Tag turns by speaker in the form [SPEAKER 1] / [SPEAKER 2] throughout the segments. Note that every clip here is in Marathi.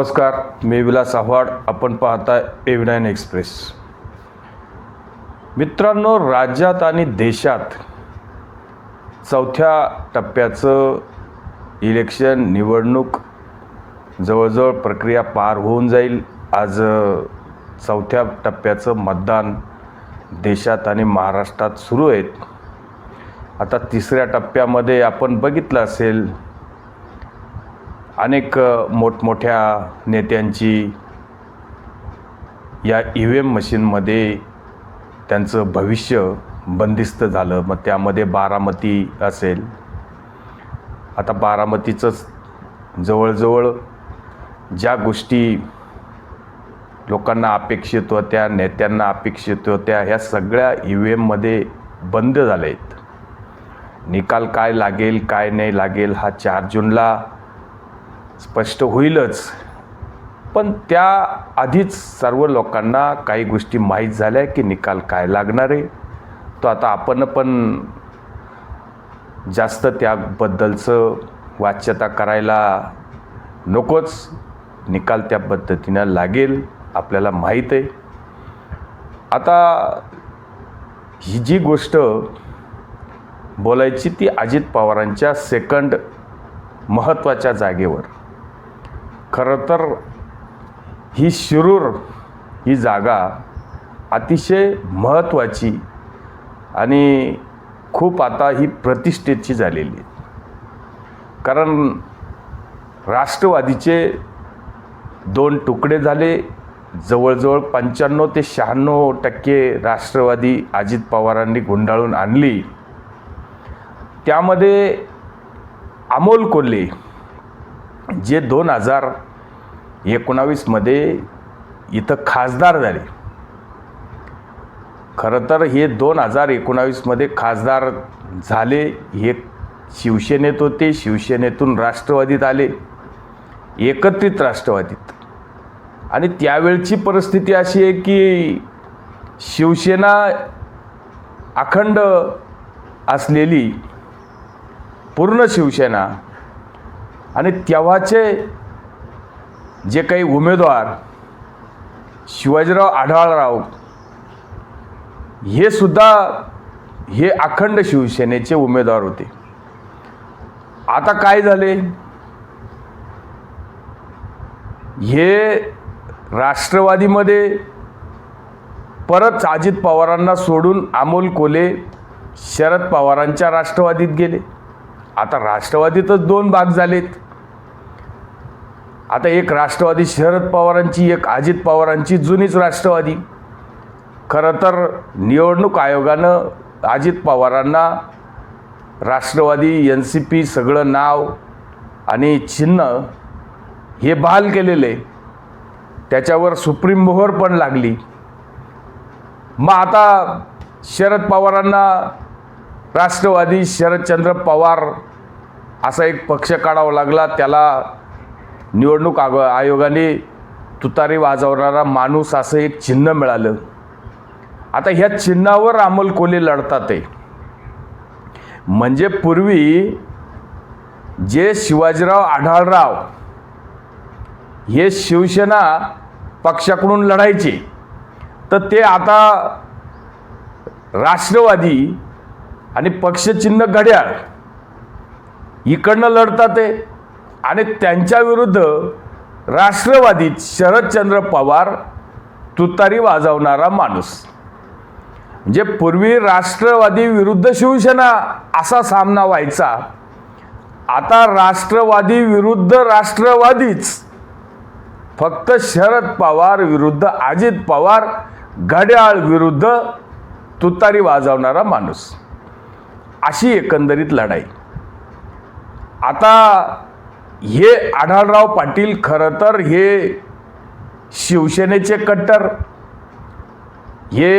[SPEAKER 1] नमस्कार मी विलास आव्हाड. आपण पाहताय एव्हिनाईन एक्सप्रेस मित्रांनो राज्यात आणि देशात चौथ्या टप्प्याचं इलेक्शन निवडणूक जवळजवळ प्रक्रिया पार होऊन जाईल. आज चौथ्या टप्प्याचं मतदान देशात आणि महाराष्ट्रात सुरू आहेत. आता तिसऱ्या टप्प्यामध्ये आपण बघितलं असेल अनेक मोठमोठ्या नेत्यांची या ई व्ही एम मशीनमध्ये त्यांचं भविष्य बंदिस्त झालं. मग त्यामध्ये बारामती असेल. आता बारामतीचंच जवळजवळ ज्या गोष्टी लोकांना अपेक्षित होत्या नेत्यांना अपेक्षित होत्या ह्या सगळ्या ई व्ही एममध्ये बंद झाल्या आहेत निकाल काय लागेल काय नाही लागेल हा चार जूनला स्पष्ट होईलच. पण त्या आधीच सर्व लोकांना काही गोष्टी माहीत झाल्या की निकाल काय लागणार आहे. तो आता आपण पण जास्त त्याबद्दलचं वाच्यता करायला नकोच. निकाल त्या पद्धतीनं लागेल आपल्याला माहीत आहे. आता ही जी गोष्ट बोलायची ती अजित पवारांच्या सेकंड महत्त्वाच्या जागेवर. खरं तर ही शिरूर ही जागा अतिशय महत्त्वाची आणि खूप आता ही प्रतिष्ठेची झालेली आहे. कारण राष्ट्रवादीचे दोन तुकडे झाले जवळजवळ पंच्याण्णव ते शहाण्णव टक्के राष्ट्रवादी अजित पवारांनी गुंडाळून आणली. त्यामध्ये अमोल कोल्हे जे दोन हजार एकोणावीसमध्ये इथं खासदार झाले. खरं तर हे दोन हजार एकोणावीसमध्ये खासदार झाले हे शिवसेनेत होते शिवसेनेतून राष्ट्रवादीत आले एकत्रित राष्ट्रवादीत. आणि त्यावेळची परिस्थिती अशी आहे की शिवसेना अखंड असलेली पूर्ण शिवसेना आणि तेव्हाचे जे काही उमेदवार शिवाजीराव आढळराव हे सुद्धा हे अखंड शिवसेनेचे उमेदवार होते. आता काय झाले? हे राष्ट्रवादीमध्ये परत अजित पवारांना सोडून अमोल कोले शरद पवारांच्या राष्ट्रवादीत गेले. आता राष्ट्रवादीतच दोन भाग झालेत. आता एक राष्ट्रवादी शरद पवारांची एक अजित पवारांची जुनीच राष्ट्रवादी. खरं तर निवडणूक आयोगानं अजित पवारांना राष्ट्रवादी एन सी पी सगळं नाव आणि चिन्ह हे बहाल केलेले. त्याच्यावर सुप्रीम मोहर पण लागली. मग आता शरद पवारांना राष्ट्रवादी शरदचंद्र पवार असा एक पक्ष काढावा लागला. त्याला निवडणूक आग आयोगाने तुतारी वाजवणारा माणूस असं एक चिन्ह मिळालं. आता ह्या चिन्हावर अमोल कोले लढतात आहे म्हणजे पूर्वी जे शिवाजीराव आढळराव हे शिवसेना पक्षाकडून लढायचे. तर ते आता राष्ट्रवादी आणि पक्षचिन्ह घड्याळ. इकडनं लढतात आहे आणि त्यांच्या विरुद्ध राष्ट्रवादीत शरदचंद्र पवार तुतारी वाजवणारा माणूस. म्हणजे पूर्वी राष्ट्रवादी विरुद्ध शिवसेना असा सामना व्हायचा. आता राष्ट्रवादी विरुद्ध राष्ट्रवादीच. फक्त शरद पवार विरुद्ध अजित पवार घड्याळ विरुद्ध तुतारी वाजवणारा माणूस. अशी एकंदरीत लढाई. आता हे आढळराव पाटील खरं तर हे शिवसेनेचे कट्टर हे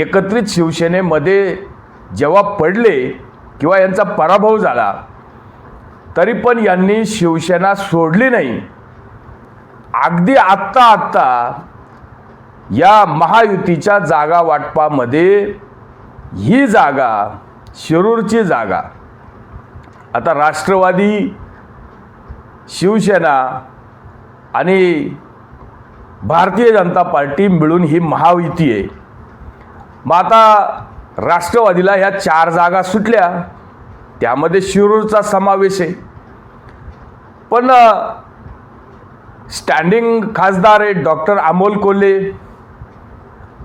[SPEAKER 1] एकत्रित शिवसेनेमध्ये जेव्हा पडले किंवा यांचा पराभव झाला तरी पण यांनी शिवसेना सोडली नाही. अगदी आत्ता आत्ता या महायुतीच्या जागा वाटपामध्ये ही जागा शिरूरची जागा. आता राष्ट्रवादी शिवसेना आणि भारतीय जनता पार्टी मिळून ही महायुती आहे. मग आता राष्ट्रवादीला ह्या चार जागा सुटल्या. त्यामध्ये शिरूरचा समावेश आहे. पण स्टँडिंग खासदार आहे डॉक्टर अमोल कोल्हे.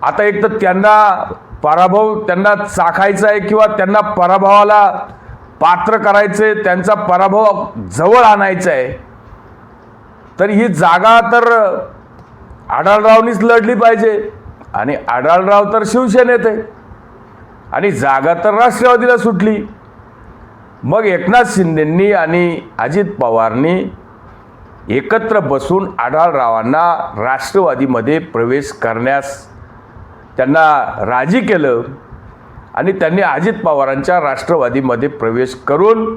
[SPEAKER 1] आता एक तर त्यांना पराभव त्यांना चाखायचा आहे किंवा त्यांना पराभवाला पात्र करायचं आहे त्यांचा पराभव जवळ आणायचा आहे तर ही जागा तर आढळरावनीच लढली पाहिजे. आणि आढळराव तर शिवसेनेत आहे. आणि जागा तर राष्ट्रवादीला सुटली. मग एकनाथ शिंदेंनी आणि अजित पवारनी एकत्र बसून आढळरावांना राष्ट्रवादीमध्ये प्रवेश करण्यास त्यांना राजी केलं आणि त्यांनी अजित पवारांच्या राष्ट्रवादीमध्ये प्रवेश करून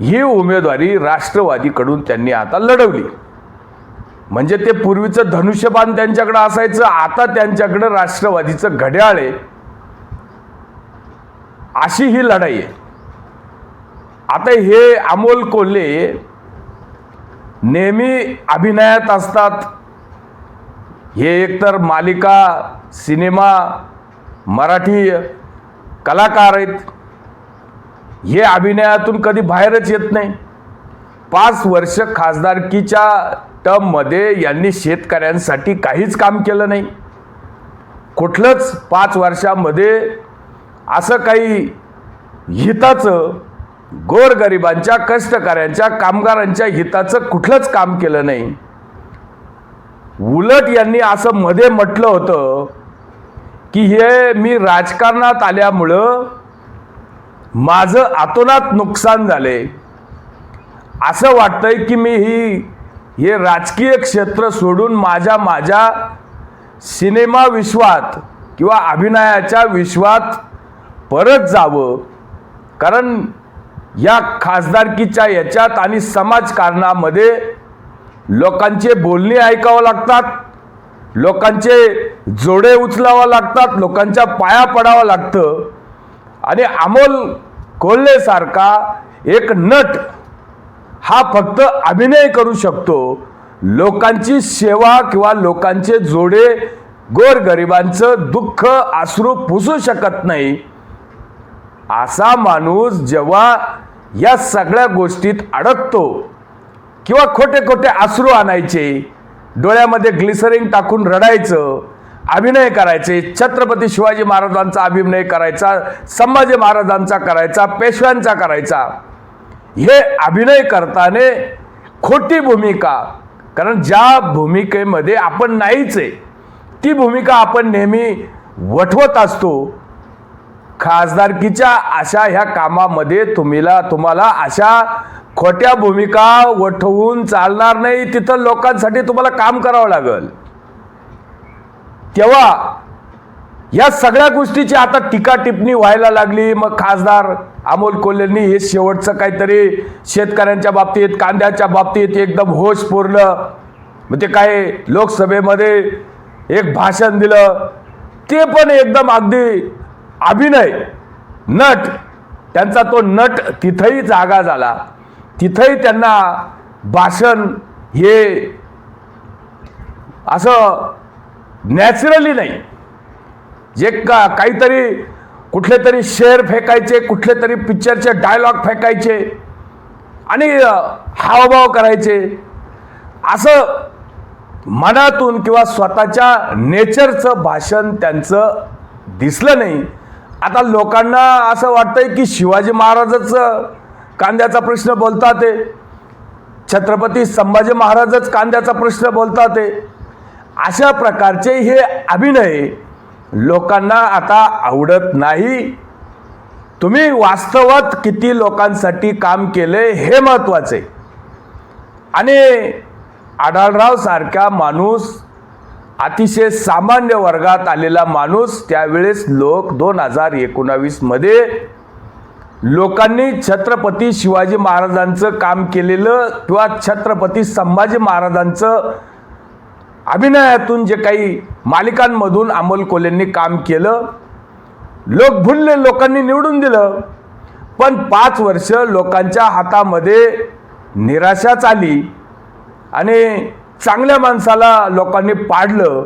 [SPEAKER 1] ही उमेदवारी राष्ट्रवादीकडून त्यांनी आता लढवली. म्हणजे ते पूर्वीचं धनुष्यबाण त्यांच्याकडं असायचं आता त्यांच्याकडं राष्ट्रवादीचं घड्याळ आहे. अशी ही लढाई आहे. आता हे अमोल कोल्हे नेहमी अभिनयात असतात हे एकतर मालिका सिनेमा मराठी कलाकार आहेत. हे अभिनयातून कधी बाहेरच येत नाही. पाच वर्ष खासदारकीच्या टर्ममध्ये यांनी शेतकऱ्यांसाठी काहीच काम केलं नाही. कुठलंच पाच वर्षामध्ये असं काही हिताचं गोरगरिबांच्या कष्टकऱ्यांच्या कामगारांच्या हिताचं कुठलंच काम केलं नाही. उलट यांनी असं मध्ये म्हटलं होतं की हे मी राजकारणात आल्यामुळं माझं आतोनात नुकसान झाले. असं वाटतंय की मी ही हे राजकीय क्षेत्र सोडून माझ्या माझ्या सिनेमा विश्वात किंवा अभिनयाच्या विश्वात परत जावं. कारण या खासदारकीच्या याच्यात आणि समाजकारणामध्ये लोकांचे बोलणे ऐकावं लागतात लोकांचे जोडे उचलावं लागतात लोकांच्या पाया पडावं लागतं. आणि अमोल कोल्हेसारखा एक नट हा फक्त अभिनय करू शकतो. लोकांची सेवा किंवा लोकांचे जोडे गोरगरिबांचं दुःख आसरू पुसू शकत नाही. असा माणूस जेव्हा या सगळ्या गोष्टीत अडकतो किंवा खोटे खोटे आसरू आणायचे डोळ्यामध्ये ग्लिसरिंग टाकून रडायचं अभिनय करायचे छत्रपती शिवाजी महाराजांचा अभिनय करायचा संभाजी महाराजांचा करायचा पेशव्यांचा करायचा हे अभिनय करताना खोटी भूमिका कारण ज्या भूमिकेमध्ये आपण नाहीच आहे ती भूमिका आपण नेहमी वठवत असतो खासदारकीच्या अशा ह्या कामामध्ये तुम्हीला तुम्हाला अशा खोट्या भूमिका वठवून चालणार नाही. तिथं लोकांसाठी तुम्हाला काम करावं लागेल. तेव्हा या सगळ्या गोष्टीची आता टीका टिप्पणी व्हायला लागली. मग खासदार अमोल कोल्हेंनी हे शेवटचं काहीतरी शेतकऱ्यांच्या बाबतीत कांद्याच्या बाबतीत एकदम होश पूर्ण. मग ते काय लोकसभेमध्ये एक भाषण दिलं. ते पण एकदम अगदी अभिनय नट त्यांचा तो नट तिथंही जागा झाला. तिथंही त्यांना भाषण हे असं नॅचरली नाही. जे का काहीतरी कुठले तरी शेर फेकायचे कुठले तरी पिक्चरचे डायलॉग फेकायचे आणि हावभाव करायचे. असं मनातून किंवा स्वतःच्या नेचरचं भाषण त्यांचं दिसलं नाही. आता लोकांना असं वाटतंय की शिवाजी महाराजच कांद्याचा प्रश्न बोलतात. ते छत्रपती संभाजी महाराजच कांद्याचा प्रश्न बोलतात. ते अशा प्रकारचे हे अभिनय लोकांना आता आवडत नाही. तुम्ही वास्तवात किती लोकांसाठी काम केले हे महत्त्वाचे आणि आढळराव सारखा माणूस अतिशय सामान्य वर्गात आलेला माणूस त्यावेळेस लोक दोन हजार एकोणावीसमध्ये लोकांनी छत्रपती शिवाजी महाराजांचं काम केलेलं किंवा छत्रपती संभाजी महाराजांचं अभिनयातून जे काही मालिकांमधून अमोल कोल्हेंनी काम केलं. लोक भुलले लोकांनी निवडून दिलं. पण पाच वर्ष लोकांच्या हातामध्ये निराशाच आली आणि चांगल्या माणसाला लोकांनी पाडलं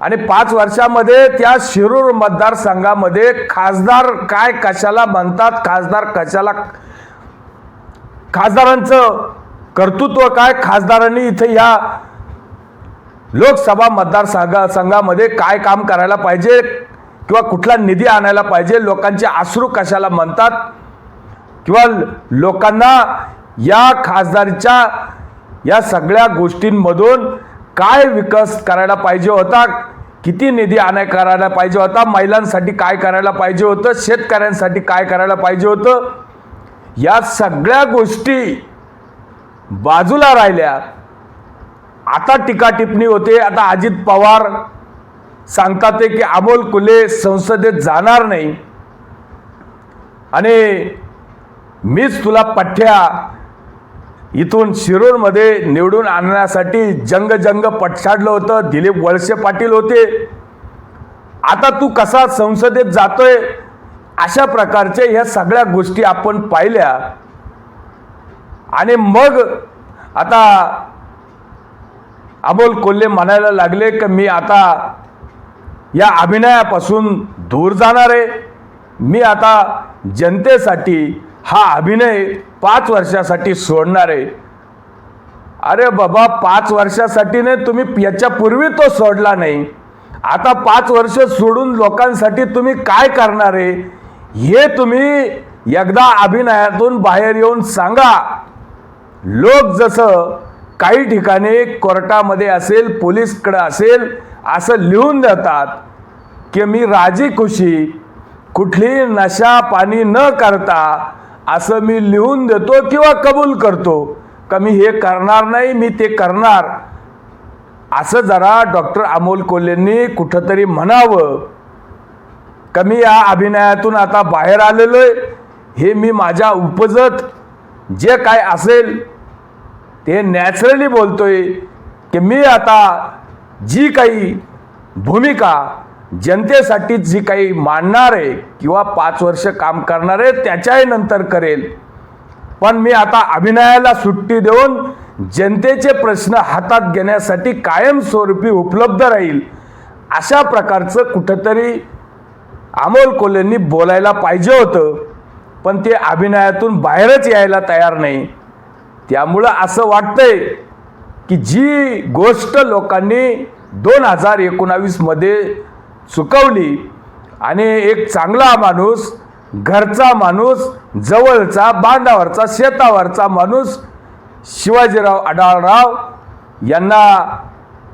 [SPEAKER 1] आणि पाच वर्षामध्ये त्या शिरूर मतदारसंघामध्ये खासदार काय कशाला म्हणतात खासदार कशाला खासदारांचं कर्तृत्व काय खासदारांनी इथे या लोकसभा मतदारसंघा संघामध्ये काय काम करायला पाहिजे किंवा कुठला निधी आणायला पाहिजे लोकांचे आश्रू कशाला म्हणतात किंवा लोकांना या खासदारीच्या या सगळ्या गोष्टींमधून काय विकास करायला पाहिजे होता? किती निधी आणाय करायला पाहिजे होता? महिलांसाठी काय करायला पाहिजे होतं? शेतकऱ्यांसाठी काय करायला पाहिजे होतं? या सगळ्या गोष्टी बाजूला राहिल्या. आता टीका टिप्पणी होते. आता अजित पवार सांगतात की अमोल कुले संसदेत जाणार नाही. आणि मीच तुला पठ्ठ्या इथून शिरूरमध्ये निवडून आणण्यासाठी जंग जंग पटछाडलं होतं. दिलीप वळसे पाटील होते. आता तू कसा संसदेत जातोय? अशा प्रकारचे ह्या सगळ्या गोष्टी आपण पाहिल्या. आणि मग आता अमोल कोल्हे म्हणायला लागले की मी आता या अभिनयापासून दूर जाणार आहे. मी आता जनतेसाठी हा अभिनय पाच वर्षासाठी सोडणार. आहे अरे बाबा पाच वर्षासाठी नाही तुम्ही याच्यापूर्वी तो सोडला नाही. आता पाच वर्ष सोडून लोकांसाठी तुम्ही काय करणार आहे? हे तुम्ही एकदा अभिनयातून बाहेर येऊन सांगा. लोक जसं काही ठिकाणी कोर्टामध्ये असेल पोलीसकडं असेल असं लिहून देतात की मी राजी खुशी कुठली नशा पाणी न करता असं मी लिहून देतो किंवा कबूल करतो. का मी हे करणार नाही मी ते करणार. असं जरा डॉक्टर अमोल कोल्हेंनी कुठंतरी म्हणावं. का मी या अभिनयातून आता बाहेर आलेलो आहे. हे मी माझ्या उपजत जे काय असेल ते नॅचरली बोलतोय. की मी आता जी काही भूमिका जनतेसाठी जी काही मांडणार आहे किंवा पाच वर्ष काम करणार आहे त्याच्याही नंतर करेल. पण मी आता अभिनयाला सुट्टी देऊन जनतेचे प्रश्न हातात घेण्यासाठी कायमस्वरूपी उपलब्ध राहील अशा प्रकारचं कुठंतरी अमोल कोलेंनी बोलायला पाहिजे होतं. पण ते अभिनयातून बाहेरच यायला तयार नाही. त्यामुळं असं वाटतंय की जी गोष्ट लोकांनी दोन हजार एकोणावीसमध्ये चुकवली आणि एक चांगला माणूस घरचा माणूस जवळचा बांधावरचा शेतावरचा माणूस शिवाजीराव अडाळराव यांना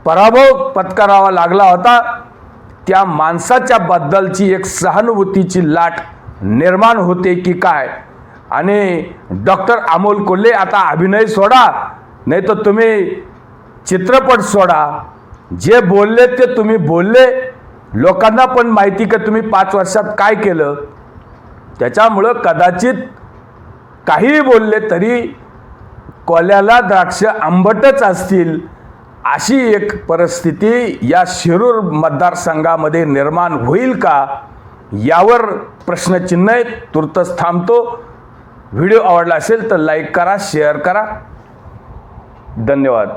[SPEAKER 1] पराभव पत्करावा लागला होता. त्या माणसाच्या बद्दलची एक सहानुभूतीची लाट निर्माण होते की काय? आणि डॉक्टर अमोल कोल्हे आता अभिनय सोडा नाही तर तुम्ही चित्रपट सोडा. जे बोलले ते तुम्ही बोलले. लोकांना पण माहिती का तुम्ही पाच वर्षात काय केलं? त्याच्यामुळं कदाचित काहीही बोलले तरी कोल्याला द्राक्ष आंबटच असतील अशी एक परिस्थिती या शिरूर मतदारसंघामध्ये निर्माण होईल का? यावर प्रश्नचिन्ह आहे तुर्तच थांबतो. व्हिडिओ आवडला असेल तर लाईक करा शेअर करा. धन्यवाद.